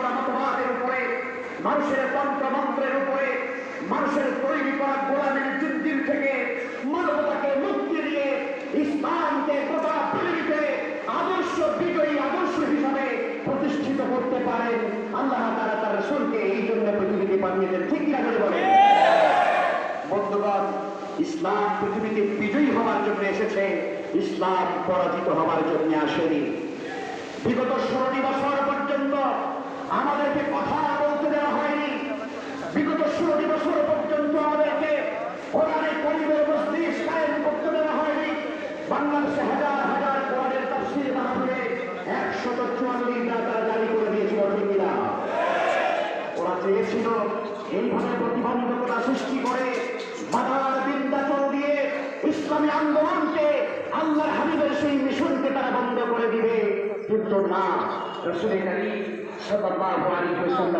করা মতবাদের উপরে মানুষের তন্ত্রমন্ত্রের উপরে, মানুষের তৈরি করা গোলামের যুদ্ধের থেকে মানবতাকে মুক্তি দিয়ে, ইসলামকে গোটা পৃথিবীতে আদর্শ বিজয়ী আদর্শ হিসাবে প্রতিষ্ঠিত করতে পারেন। আল্লাহ তারা তার রসুলকে এই জন্য পৃথিবীতে পাঠিয়েছেন ঠিক না করে বলেন? বন্ধুগণ, ইসলাম পৃথিবীতে বিজয়ী হওয়ার জন্য এসেছে, ইসলাম পরাজিত হওয়ার জন্য আসেনি বিগত ষোলোটি বছর পর্যন্ত আমাদেরকে কথা বলতে দেওয়া হয়নি। বিগত ষোলোটি বছর পর্যন্ত আমাদেরকে কোরআনে করিবের মসজিদ কায়েম করতে দেওয়া হয়নি। বাংলাদেশে হাজার হাজার কোরআনের তাফসির মাহফিলে একশত চুয়াল্লিশ তারা জারি করে দিয়েছিল, ঠিক কিনা? ওরা চেয়েছিল এইভাবে প্রতিবন্ধকতা সৃষ্টি করে বাধার বিন্দাচল দিয়ে ইসলামী আন্দোলনকে না রসুল করিম সাল্লাল্লাহু আলাইহি